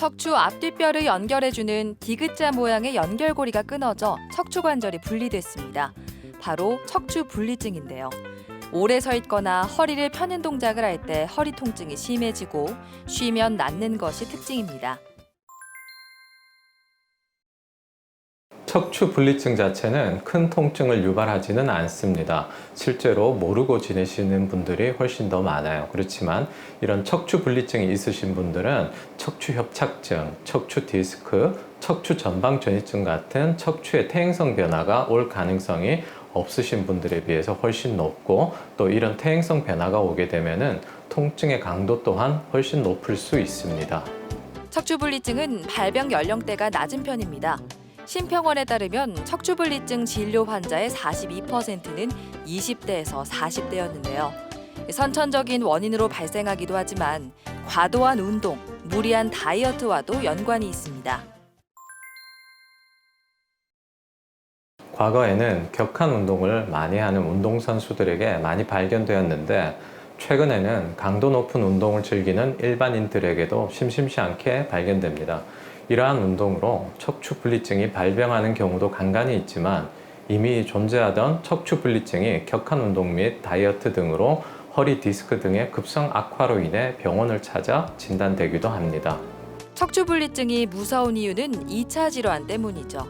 척추 앞뒷뼈를 연결해주는 디귿자 모양의 연결고리가 끊어져 척추 관절이 분리됐습니다. 바로 척추 분리증인데요. 오래 서 있거나 허리를 펴는 동작을 할 때 허리 통증이 심해지고 쉬면 낫는 것이 특징입니다. 척추 분리증 자체는 큰 통증을 유발하지는 않습니다. 실제로 모르고 지내시는 분들이 훨씬 더 많아요. 그렇지만 이런 척추 분리증이 있으신 분들은 척추 협착증, 척추 디스크, 척추 전방 전이증 같은 척추의 퇴행성 변화가 올 가능성이 없으신 분들에 비해서 훨씬 높고 또 이런 퇴행성 변화가 오게 되면은 통증의 강도 또한 훨씬 높을 수 있습니다. 척추 분리증은 발병 연령대가 낮은 편입니다. 심평원에 따르면 척추분리증 진료 환자의 42%는 20대에서 40대였는데요. 선천적인 원인으로 발생하기도 하지만 과도한 운동, 무리한 다이어트와도 연관이 있습니다. 과거에는 격한 운동을 많이 하는 운동선수들에게 많이 발견되었는데 최근에는 강도 높은 운동을 즐기는 일반인들에게도 심심치 않게 발견됩니다. 이러한 운동으로 척추 분리증이 발병하는 경우도 간간히 있지만 이미 존재하던 척추 분리증이 격한 운동 및 다이어트 등으로 허리 디스크 등의 급성 악화로 인해 병원을 찾아 진단되기도 합니다. 척추분리증이 무서운 이유는 2차 질환 때문이죠.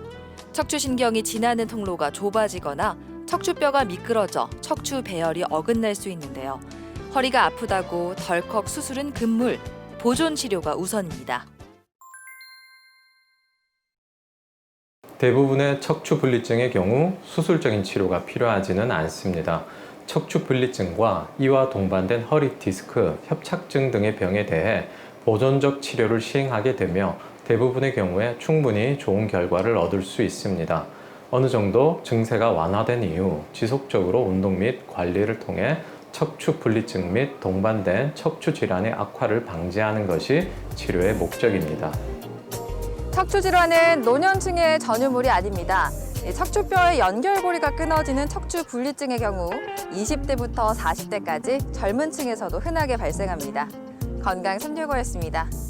척추신경이 지나는 통로가 좁아지거나 척추뼈가 미끄러져 척추 배열이 어긋날 수 있는데요. 허리가 아프다고 덜컥 수술은 금물, 보존 치료가 우선입니다. 대부분의 척추 분리증의 경우 수술적인 치료가 필요하지는 않습니다. 척추 분리증과 이와 동반된 허리 디스크, 협착증 등의 병에 대해 보존적 치료를 시행하게 되며 대부분의 경우에 충분히 좋은 결과를 얻을 수 있습니다. 어느 정도 증세가 완화된 이후 지속적으로 운동 및 관리를 통해 척추 분리증 및 동반된 척추 질환의 악화를 방지하는 것이 치료의 목적입니다. 척추 질환은 노년층의 전유물이 아닙니다. 이 척추뼈의 연결고리가 끊어지는 척추 분리증의 경우 20대부터 40대까지 젊은 층에서도 흔하게 발생합니다. 건강 365였습니다.